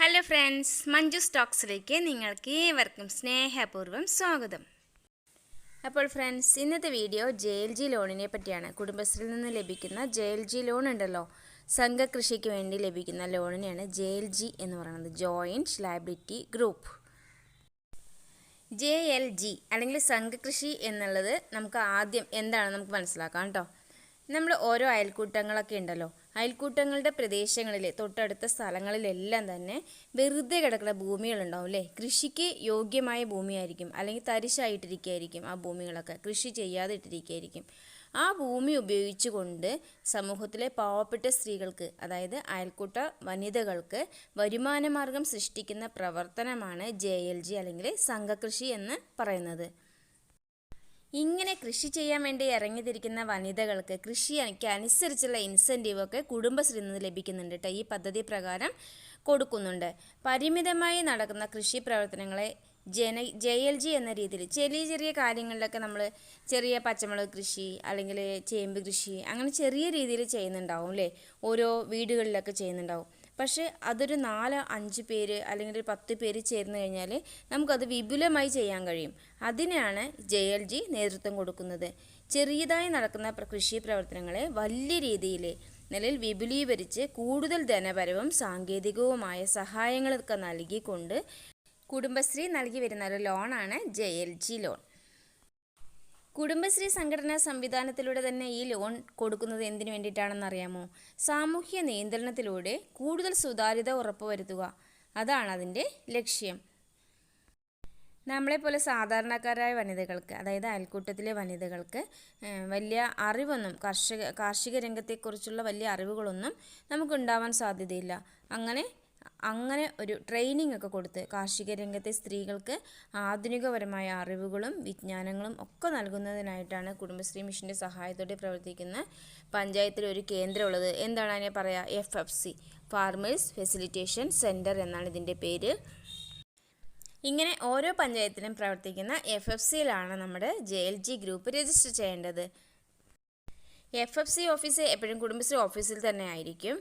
Hello friends Manju സ്റ്റോക്സിലേക്ക് നിങ്ങൾക്ക് ഏവർക്കും സ്നേഹപൂർവം സ്വാഗതം. അപ്പോൾ ഫ്രണ്ട്സ് ഇന്നത്തെ വീഡിയോ ജെ എൽ ജി ലോണിനെ പറ്റിയാണ്. കുടുംബശ്രീയിൽ നിന്ന് ലഭിക്കുന്ന ജെ എൽ ജി ലോൺ ഉണ്ടല്ലോ. സംഘകൃഷിക്ക് വേണ്ടി ലഭിക്കുന്ന ലോണിനെയാണ് ജെ എൽ ജി എന്ന് പറയുന്നത്. Joint liability group J L G അല്ലെങ്കിൽ സംഘകൃഷി എന്നുള്ളത് നമുക്ക് ആദ്യം എന്താണ് നമുക്ക് മനസ്സിലാക്കാം കേട്ടോ. നമ്മൾ ഓരോ അയൽക്കൂട്ടങ്ങളൊക്കെ ഉണ്ടല്ലോ. അയൽക്കൂട്ടങ്ങളുടെ പ്രദേശങ്ങളിൽ തൊട്ടടുത്ത സ്ഥലങ്ങളിലെല്ലാം തന്നെ വെറുതെ കിടക്കുന്ന ഭൂമികളുണ്ടാവും അല്ലേ കൃഷിക്ക് യോഗ്യമായ ഭൂമിയായിരിക്കും. അല്ലെങ്കിൽ തരിശായിട്ടിരിക്കുകയായിരിക്കും ആ ഭൂമികളൊക്കെ. കൃഷി ചെയ്യാതെ ഇട്ടിരിക്കുകയായിരിക്കും ആ ഭൂമി ഉപയോഗിച്ചുകൊണ്ട് സമൂഹത്തിലെ പാവപ്പെട്ട സ്ത്രീകൾക്ക് അതായത് അയൽക്കൂട്ട വനിതകൾക്ക് വരുമാനമാർഗം സൃഷ്ടിക്കുന്ന പ്രവർത്തനമാണ് ജെ എൽ ജി അല്ലെങ്കിൽ സംഘകൃഷി എന്ന് പറയുന്നത്. ഇങ്ങനെ കൃഷി ചെയ്യാൻ വേണ്ടി ഇറങ്ങിത്തിരിക്കുന്ന വനിതകൾക്ക് കൃഷിക്ക് അനുസരിച്ചുള്ള ഇൻസെന്റീവ് ഒക്കെ കുടുംബശ്രീ നിന്ന് ലഭിക്കുന്നുണ്ട് കേട്ടോ ഈ പദ്ധതി പ്രകാരം കൊടുക്കുന്നുണ്ട്. പരിമിതമായി നടക്കുന്ന കൃഷി പ്രവർത്തനങ്ങളെ ജന ജെ എൽ ജി എന്ന രീതിയിൽ ചെറിയ ചെറിയ കാര്യങ്ങളിലൊക്കെ നമ്മൾ ചെറിയ പച്ചമുളക് കൃഷി അല്ലെങ്കിൽ ചേമ്പ് കൃഷി അങ്ങനെ ചെറിയ രീതിയിൽ ചെയ്യുന്നുണ്ടാവും അല്ലേ ഓരോ വീടുകളിലൊക്കെ ചെയ്യുന്നുണ്ടാവും. പക്ഷേ അതൊരു നാല് അഞ്ച് പേര് അല്ലെങ്കിൽ ഒരു പത്ത് പേര് ചേർന്ന് കഴിഞ്ഞാൽ നമുക്കത് വിപുലമായി ചെയ്യാൻ കഴിയും. അതിനാണ് ജെ എൽ ജി നേതൃത്വം കൊടുക്കുന്നത്. ചെറിയതായി നടക്കുന്ന കൃഷി പ്രവർത്തനങ്ങളെ വലിയ രീതിയിൽ നിലയിൽ വിപുലീകരിച്ച് കൂടുതൽ ധനപരവും സാങ്കേതികവുമായ സഹായങ്ങളൊക്കെ നൽകിക്കൊണ്ട് കുടുംബശ്രീ നൽകി വരുന്ന ഒരു ലോണാണ് J L G loan. Kudumbashree സംഘടനാ സംവിധാനത്തിലൂടെ തന്നെ ഈ ലോൺ കൊടുക്കുന്നത് എന്തിനു വേണ്ടിയിട്ടാണെന്ന് അറിയാമോ? സാമൂഹ്യ നിയന്ത്രണത്തിലൂടെ കൂടുതൽ സുതാര്യത ഉറപ്പുവരുത്തുക. അതാണ് അതിന്റെ ലക്ഷ്യം. നമ്മളെപ്പോലെ സാധാരണക്കാരായ വനിതകൾക്ക് അതായത് അയൽക്കൂട്ടത്തിലെ വനിതകൾക്ക് വലിയ അറിവൊന്നും കർഷക കാർഷിക രംഗത്തെക്കുറിച്ചുള്ള വലിയ അറിവുകളൊന്നും നമുക്കുണ്ടാവാൻ സാധ്യതയില്ല. അങ്ങനെ അങ്ങനെ ഒരു ട്രെയിനിങ് ഒക്കെ കൊടുത്ത് കാർഷിക രംഗത്തെ സ്ത്രീകൾക്ക് ആധുനികപരമായ അറിവുകളും വിജ്ഞാനങ്ങളും ഒക്കെ നൽകുന്നതിനായിട്ടാണ് കുടുംബശ്രീ മിഷന്റെ സഹായത്തോടെ പ്രവർത്തിക്കുന്ന പഞ്ചായത്തിൽ ഒരു കേന്ദ്രമുള്ളത് എന്താണ് അതിനെ പറയുക F F C farmers facilitation centre എന്നാണ് ഇതിന്റെ പേര്. ഇങ്ങനെ ഓരോ പഞ്ചായത്തിലും പ്രവർത്തിക്കുന്ന എഫ് എഫ് സിയിലാണ് നമ്മുടെ J L G group register ചെയ്യേണ്ടത്. എഫ് എഫ് സി ഓഫീസ് എപ്പോഴും കുടുംബശ്രീ ഓഫീസിൽ തന്നെ ആയിരിക്കും.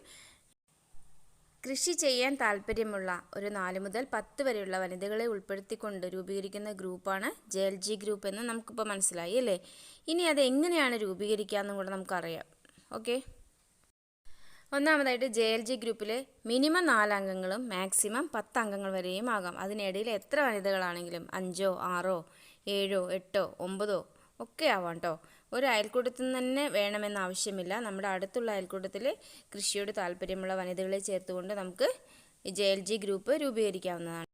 കൃഷി ചെയ്യാൻ താല്പര്യമുള്ള ഒരു നാല് മുതൽ പത്ത് വരെയുള്ള വനിതകളെ ഉൾപ്പെടുത്തിക്കൊണ്ട് രൂപീകരിക്കുന്ന ഗ്രൂപ്പാണ് ജെ എൽ ജി ഗ്രൂപ്പ് എന്ന് നമുക്കിപ്പോൾ മനസ്സിലായി അല്ലേ? ഇനി അത് എങ്ങനെയാണ് രൂപീകരിക്കുക എന്നും കൂടെ നമുക്കറിയാം. ഓക്കെ? ഒന്നാമതായിട്ട് ജെ എൽ ജി ഗ്രൂപ്പിൽ മിനിമം നാല് അംഗങ്ങളും മാക്സിമം പത്ത് അംഗങ്ങൾ വരെയും ആകാം. അതിനിടയിൽ എത്ര വനിതകളാണെങ്കിലും അഞ്ചോ ആറോ ഏഴോ എട്ടോ ഒമ്പതോ ഒക്കെ ആവാം കേട്ടോ ഒരു അയൽക്കൂട്ടത്തിൽ നിന്ന് തന്നെ വേണമെന്ന് ആവശ്യമില്ല. നമ്മുടെ അടുത്തുള്ള അയൽക്കൂട്ടത്തിൽ കൃഷിയോട് താല്പര്യമുള്ള വനിതകളെ ചേർത്തുകൊണ്ട് നമുക്ക് ജെ എൽ ജി ഗ്രൂപ്പ് രൂപീകരിക്കാവുന്നതാണ്.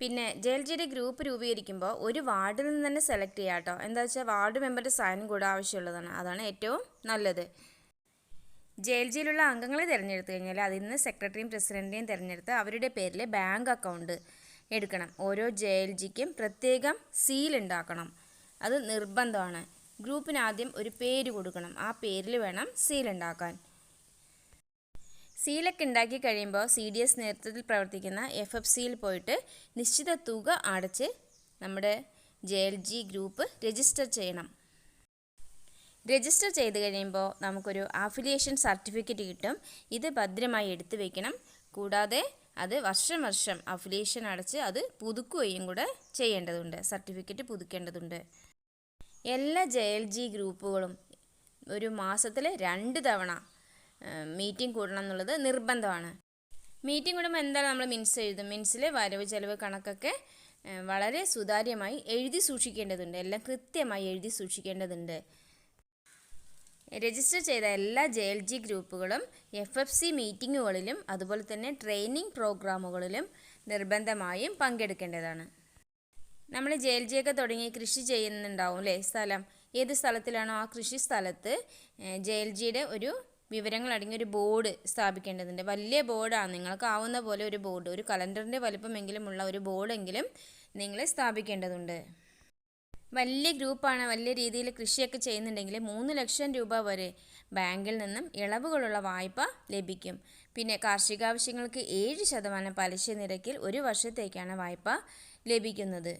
പിന്നെ ജെ എൽ ജിയുടെ ഗ്രൂപ്പ് രൂപീകരിക്കുമ്പോൾ ഒരു വാർഡിൽ നിന്ന് തന്നെ സെലക്ട് ചെയ്യാം കേട്ടോ. എന്താ വെച്ചാൽ വാർഡ് മെമ്പറുടെ സൈൻ കൂടെ ആവശ്യമുള്ളതാണ്. അതാണ് ഏറ്റവും നല്ലത്. ജെ എൽ ജിയിലുള്ള അംഗങ്ങളെ തിരഞ്ഞെടുത്തു കഴിഞ്ഞാൽ അതിൽ നിന്ന് സെക്രട്ടറിയും പ്രസിഡന്റിനെയും തിരഞ്ഞെടുത്ത് അവരുടെ പേരിൽ ബാങ്ക് അക്കൗണ്ട് എടുക്കണം. ഓരോ ജെ എൽ ജിക്കും പ്രത്യേകം സീൽ ഉണ്ടാക്കണം. അത് നിർബന്ധമാണ്. ഗ്രൂപ്പിന് ആദ്യം ഒരു പേര് കൊടുക്കണം. ആ പേരിൽ വേണം സീൽ ഉണ്ടാക്കാൻ. സീലൊക്കെ ഉണ്ടാക്കി കഴിയുമ്പോൾ സി ഡി എസ് നേതൃത്വത്തിൽ പ്രവർത്തിക്കുന്ന എഫ് എഫ് സിയിൽ പോയിട്ട് നിശ്ചിത തുക അടച്ച് നമ്മുടെ J L G group register ചെയ്യണം. രജിസ്റ്റർ ചെയ്ത് കഴിയുമ്പോൾ നമുക്കൊരു ആഫിലിയേഷൻ സർട്ടിഫിക്കറ്റ് കിട്ടും. ഇത് ഭദ്രമായി എടുത്തു വയ്ക്കണം കൂടാതെ അത് വർഷം വർഷം അഫിലിയേഷൻ അടച്ച് അത് പുതുക്കുകയും കൂടെ ചെയ്യേണ്ടതുണ്ട്. സർട്ടിഫിക്കറ്റ് പുതുക്കേണ്ടതുണ്ട്. എല്ലാ ജെ എൽ ജി ഗ്രൂപ്പുകളും ഒരു മാസത്തിൽ രണ്ട് തവണ മീറ്റിംഗ് കൂടണം എന്നുള്ളത് നിർബന്ധമാണ്. മീറ്റിംഗ് കൂടുമ്പോൾ എന്തായാലും നമ്മൾ മിൻസ് എഴുതും? മിൻസിൽ വരവ് ചെലവ് കണക്കൊക്കെ വളരെ സുതാര്യമായി എഴുതി സൂക്ഷിക്കേണ്ടതുണ്ട്. എല്ലാം കൃത്യമായി എഴുതി സൂക്ഷിക്കേണ്ടതുണ്ട്. രജിസ്റ്റർ ചെയ്ത എല്ലാ ജെ എൽ ജി ഗ്രൂപ്പുകളും എഫ് എഫ് സി മീറ്റിങ്ങുകളിലും അതുപോലെ തന്നെ ട്രെയിനിങ് പ്രോഗ്രാമുകളിലും നിർബന്ധമായും പങ്കെടുക്കേണ്ടതാണ്. നമ്മൾ ജയിൽ ജയൊക്കെ തുടങ്ങി കൃഷി ചെയ്യുന്നുണ്ടാവും അല്ലേ സ്ഥലം. ഏത് സ്ഥലത്തിലാണോ ആ കൃഷി സ്ഥലത്ത് ജയിൽ ജിയുടെ ഒരു വിവരങ്ങൾ അടങ്ങിയ ഒരു ബോർഡ് സ്ഥാപിക്കേണ്ടതുണ്ട്. വലിയ ബോർഡാണ്. നിങ്ങൾക്ക് ആവുന്ന പോലെ ഒരു ബോർഡ് ഒരു കലണ്ടറിന്റെ വലുപ്പമെങ്കിലും ഉള്ള ഒരു ബോർഡെങ്കിലും നിങ്ങൾ സ്ഥാപിക്കേണ്ടതുണ്ട്. വലിയ ഗ്രൂപ്പാണ് വലിയ രീതിയിൽ കൃഷിയൊക്കെ ചെയ്യുന്നുണ്ടെങ്കിൽ മൂന്ന് ലക്ഷം രൂപ വരെ ബാങ്കിൽ നിന്നും ഇളവുകളുള്ള വായ്പ ലഭിക്കും. പിന്നെ കാർഷികാവശ്യങ്ങൾക്ക് ഏഴ് ശതമാനം പലിശ നിരക്കിൽ ഒരു വർഷത്തേക്കാണ് വായ്പ ലഭിക്കുന്നത്.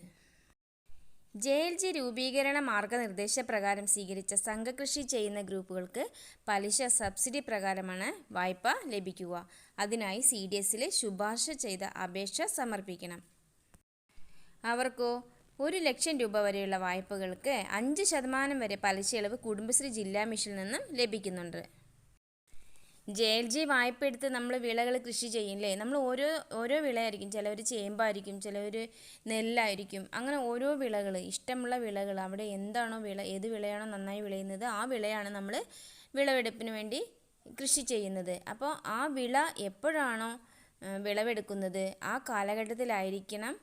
ജെ എൽ ജി രൂപീകരണ മാർഗനിർദ്ദേശപ്രകാരം സ്വീകരിച്ച സംഘകൃഷി ചെയ്യുന്ന ഗ്രൂപ്പുകൾക്ക് പലിശ സബ്സിഡി പ്രകാരമാണ് വായ്പ ലഭിക്കുക. അതിനായി സി ഡി എസിൽ ശുപാർശ ചെയ്ത അപേക്ഷ സമർപ്പിക്കണം. അവർക്കോ ഒരു ലക്ഷം രൂപ വരെയുള്ള വായ്പകൾക്ക് അഞ്ച് ശതമാനം വരെ പലിശയളവ് കുടുംബശ്രീ ജില്ലാ മിഷനിൽ നിന്നും ലഭിക്കുന്നുണ്ട്. ജെ എൽ ജി വായ്പ എടുത്ത് നമ്മൾ വിളകൾ കൃഷി ചെയ്യില്ലേ? നമ്മൾ ഓരോ ഓരോ വിളയായിരിക്കും. ചിലവർ ചേമ്പായിരിക്കും ചിലവർ നെല്ലായിരിക്കും. അങ്ങനെ ഓരോ വിളകൾ ഇഷ്ടമുള്ള വിളകൾ അവിടെ എന്താണോ വിള ഏത് വിളയാണോ നന്നായി വിളയുന്നത് ആ വിളയാണ് നമ്മൾ വിളവെടുപ്പിന് വേണ്ടി കൃഷി ചെയ്യുന്നത്. അപ്പോൾ ആ വിള എപ്പോഴാണോ വിളവെടുക്കുന്നത് ആ കാലഘട്ടത്തിലായിരിക്കണം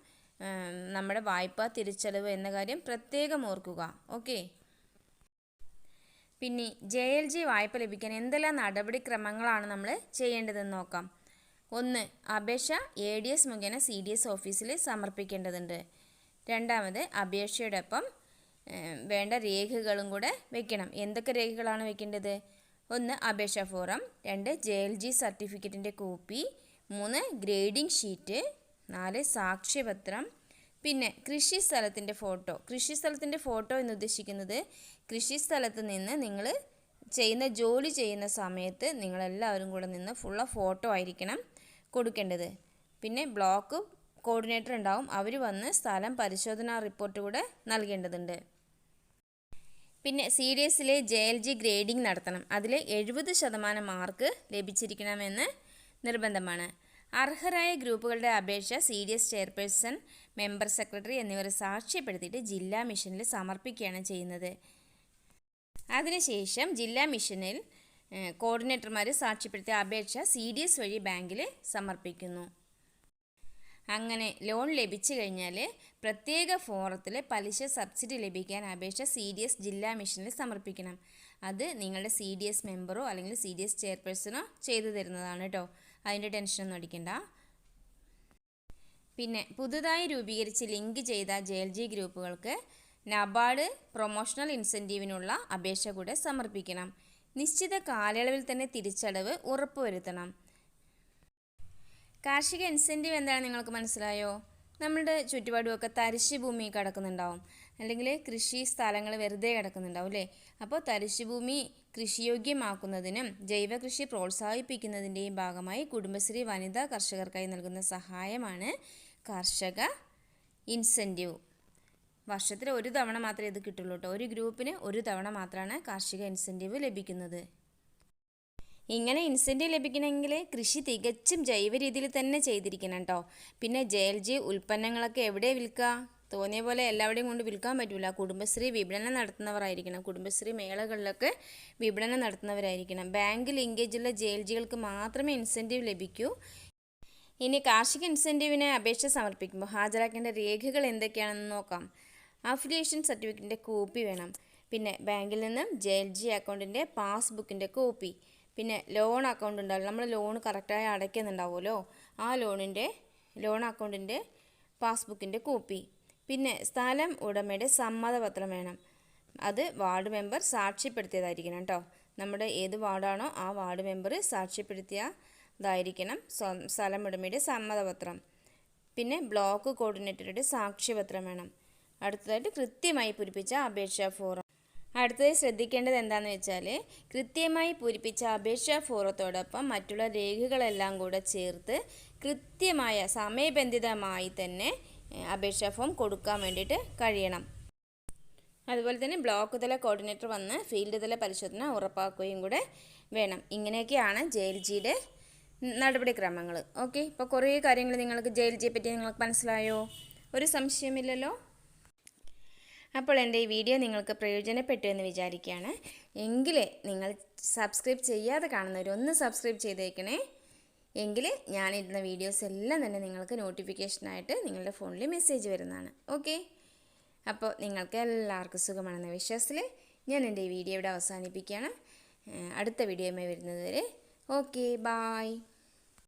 നമ്മുടെ വായ്പ തിരിച്ചടവ് എന്ന കാര്യം പ്രത്യേകം ഓർക്കുക. ഓക്കെ? പിന്നെ ജെ എൽ ജി വായ്പ ലഭിക്കാൻ എന്തെല്ലാം നടപടിക്രമങ്ങളാണ് നമ്മൾ ചെയ്യേണ്ടതെന്ന് നോക്കാം. ഒന്ന് അപേക്ഷ എ ഡി എസ് മുഖേന സി ഡി എസ് ഓഫീസിൽ സമർപ്പിക്കേണ്ടതുണ്ട്. രണ്ടാമത് അപേക്ഷയോടൊപ്പം വേണ്ട രേഖകളും കൂടെ വെക്കണം. എന്തൊക്കെ രേഖകളാണ് വെക്കേണ്ടത്? ഒന്ന് അപേക്ഷ ഫോറം. രണ്ട് ജെ എൽ ജി സർട്ടിഫിക്കറ്റിന്റെ കോപ്പി. മൂന്ന് ഗ്രേഡിംഗ് ഷീറ്റ്. നാല് സാക്ഷ്യപത്രം. പിന്നെ കൃഷി സ്ഥലത്തിന്റെ ഫോട്ടോ. കൃഷി സ്ഥലത്തിന്റെ ഫോട്ടോ എന്ന് ഉദ്ദേശിക്കുന്നത് കൃഷി സ്ഥലത്ത് നിന്ന് നിങ്ങൾ ചെയ്യുന്ന ജോലി ചെയ്യുന്ന സമയത്ത് നിങ്ങളെല്ലാവരും കൂടെ നിന്ന് ഫുള്ള ഫോട്ടോ ആയിരിക്കണം കൊടുക്കേണ്ടത്. പിന്നെ ബ്ലോക്ക് കോർഡിനേറ്റർ ഉണ്ടാവും. അവർ വന്ന് സ്ഥലം പരിശോധനാ റിപ്പോർട്ട് കൂടെ നൽകേണ്ടതുണ്ട്. പിന്നെ സി ഡി എസിലെ ജെ എൽ ജി ഗ്രേഡിംഗ് നടത്തണം. അതിൽ എഴുപത് ശതമാനം മാർക്ക് ലഭിച്ചിരിക്കണമെന്ന് നിർബന്ധമാണ്. അർഹരായ ഗ്രൂപ്പുകളുടെ അപേക്ഷ C D S chairperson member secretary എന്നിവരെ സാക്ഷ്യപ്പെടുത്തിയിട്ട് ജില്ലാ മിഷനിൽ സമർപ്പിക്കുകയാണ് ചെയ്യുന്നത്. അതിനുശേഷം ജില്ലാ മിഷനിൽ കോർഡിനേറ്റർമാർ സാക്ഷ്യപ്പെടുത്തിയ അപേക്ഷ സി ഡി എസ് വഴി ബാങ്കിൽ സമർപ്പിക്കുന്നു. അങ്ങനെ ലോൺ ലഭിച്ചു കഴിഞ്ഞാൽ പ്രത്യേക ഫോറത്തിൽ പലിശ സബ്സിഡി ലഭിക്കാൻ അപേക്ഷ സി ഡി എസ് ജില്ലാ മിഷനിൽ സമർപ്പിക്കണം. അത് നിങ്ങളുടെ സി ഡി എസ് മെമ്പറോ അല്ലെങ്കിൽ സി ഡി എസ് ചെയർപേഴ്സണോ ചെയ്തു തരുന്നതാണ് കേട്ടോ അതിന്റെ ടെൻഷനൊന്നും അടിക്കണ്ട. പിന്നെ പുതുതായി രൂപീകരിച്ച് ലിങ്ക് ചെയ്ത ജെ എൽ ജി ഗ്രൂപ്പുകൾക്ക് നബാർഡ് പ്രൊമോഷണൽ ഇൻസെന്റീവിനുള്ള അപേക്ഷ കൂടെ സമർപ്പിക്കണം. നിശ്ചിത കാലയളവിൽ തന്നെ തിരിച്ചടവ് ഉറപ്പുവരുത്തണം. കാർഷിക ഇൻസെന്റീവ് എന്താണ് നിങ്ങൾക്ക് മനസ്സിലായോ? നമ്മുടെ ചുറ്റുപാടുമൊക്കെ തരിശ് ഭൂമി കിടക്കുന്നുണ്ടാവും. അല്ലെങ്കിൽ കൃഷി സ്ഥലങ്ങൾ വെറുതെ കിടക്കുന്നുണ്ടാവും അല്ലേ അപ്പോൾ തരിശുഭൂമി കൃഷിയോഗ്യമാക്കുന്നതിനും ജൈവ കൃഷി പ്രോത്സാഹിപ്പിക്കുന്നതിന്റെയും ഭാഗമായി കുടുംബശ്രീ വനിതാ കർഷകർക്കായി നൽകുന്ന സഹായമാണ് കർഷക ഇൻസെന്റീവ്. വർഷത്തിൽ ഒരു തവണ മാത്രമേ ഇത് കിട്ടുള്ളൂ കേട്ടോ ഒരു ഗ്രൂപ്പിന് ഒരു തവണ മാത്രമാണ് കാർഷിക ഇൻസെന്റീവ് ലഭിക്കുന്നത്. ഇങ്ങനെ ഇൻസെന്റീവ് ലഭിക്കണമെങ്കിൽ കൃഷി തികച്ചും ജൈവ രീതിയിൽ തന്നെ ചെയ്തിരിക്കണം കേട്ടോ പിന്നെ ജെ എൽ ജി ഉൽപ്പന്നങ്ങളൊക്കെ എവിടെ വിൽക്കുക തോന്നിയ പോലെ എല്ലാവരുടെയും കൊണ്ട് വിൽക്കാൻ പറ്റില്ല കുടുംബശ്രീ വിപണനം നടത്തുന്നവരായിരിക്കണം. കുടുംബശ്രീ മേളകളിലൊക്കെ വിപണനം നടത്തുന്നവരായിരിക്കണം. ബാങ്ക് ലിങ്കേജുള്ള ജെ എൽ ജികൾക്ക് മാത്രമേ ഇൻസെന്റീവ് ലഭിക്കൂ. ഇനി കാർഷിക ഇൻസെന്റീവിന് അപേക്ഷ സമർപ്പിക്കുമ്പോൾ ഹാജരാക്കേണ്ട രേഖകൾ എന്തൊക്കെയാണെന്ന് നോക്കാം. അഫിലിയേഷൻ സർട്ടിഫിക്കറ്റിന്റെ കോപ്പി വേണം. പിന്നെ ബാങ്കിൽ നിന്നും ജെ എൽ ജി അക്കൗണ്ടിന്റെ പാസ്ബുക്കിന്റെ കോപ്പി പിന്നെ ലോൺ അക്കൗണ്ട് ഉണ്ടാവും നമ്മൾ ലോൺ കറക്റ്റായി അടയ്ക്കുന്നുണ്ടാവുമല്ലോ. ആ ലോണിന്റെ ലോൺ അക്കൗണ്ടിന്റെ പാസ്ബുക്കിന്റെ കോപ്പി പിന്നെ സ്ഥലം ഉടമയുടെ സമ്മതപത്രം വേണം. അത് വാർഡ് മെമ്പർ സാക്ഷ്യപ്പെടുത്തിയതായിരിക്കണം കേട്ടോ നമ്മുടെ ഏത് വാർഡാണോ ആ വാർഡ് മെമ്പർ സാക്ഷ്യപ്പെടുത്തിയതായിരിക്കണം സ്ഥലം ഉടമയുടെ സമ്മതപത്രം. പിന്നെ ബ്ലോക്ക് കോർഡിനേറ്ററുടെ സാക്ഷ്യപത്രം വേണം. അടുത്തതായിട്ട് കൃത്യമായി പൂരിപ്പിച്ച അപേക്ഷാ ഫോറം. അടുത്തത് ശ്രദ്ധിക്കേണ്ടത് എന്താണെന്ന് വെച്ചാൽ കൃത്യമായി പൂരിപ്പിച്ച അപേക്ഷാ ഫോറത്തോടൊപ്പം മറ്റുള്ള രേഖകളെല്ലാം കൂടെ ചേർത്ത് കൃത്യമായ സമയബന്ധിതമായി തന്നെ അപേക്ഷാ ഫോം കൊടുക്കാൻ വേണ്ടിയിട്ട് കഴിയണം. അതുപോലെ തന്നെ ബ്ലോക്ക് തല കോർഡിനേറ്റർ വന്ന് ഫീൽഡ് തല പരിശോധന ഉറപ്പാക്കുകയും കൂടെ വേണം. ഇങ്ങനെയൊക്കെയാണ് ജെ എൽ ജിയുടെ നടപടിക്രമങ്ങൾ ഓക്കെ ഇപ്പോൾ കുറേ കാര്യങ്ങൾ നിങ്ങൾക്ക് ജെ എൽ ജിയെ പറ്റി നിങ്ങൾക്ക് മനസ്സിലായോ? ഒരു സംശയമില്ലല്ലോ? അപ്പോൾ എന്റെ ഈ വീഡിയോ നിങ്ങൾക്ക് പ്രയോജനപ്പെട്ടു എന്ന് വിചാരിക്കുകയാണ്. എങ്കിലേ നിങ്ങൾ സബ്സ്ക്രൈബ് ചെയ്യാതെ കാണുന്നവർ ഒന്ന് സബ്സ്ക്രൈബ് ചെയ്തേക്കണേ. എങ്കിൽ ഞാനിടുന്ന വീഡിയോസ് എല്ലാം തന്നെ നിങ്ങൾക്ക് നോട്ടിഫിക്കേഷനായിട്ട് നിങ്ങളുടെ ഫോണിൽ മെസ്സേജ് വരുന്നതാണ്. ഓക്കെ അപ്പോൾ നിങ്ങൾക്ക് എല്ലാവർക്കും സുഖമാണെന്ന വിശ്വാസത്തിൽ ഞാൻ എന്റെ ഈ വീഡിയോ ഇവിടെ അവസാനിപ്പിക്കുകയാണ്. അടുത്ത വീഡിയോയുമായി വരുന്നത് വരെ ഓക്കെ ബായ്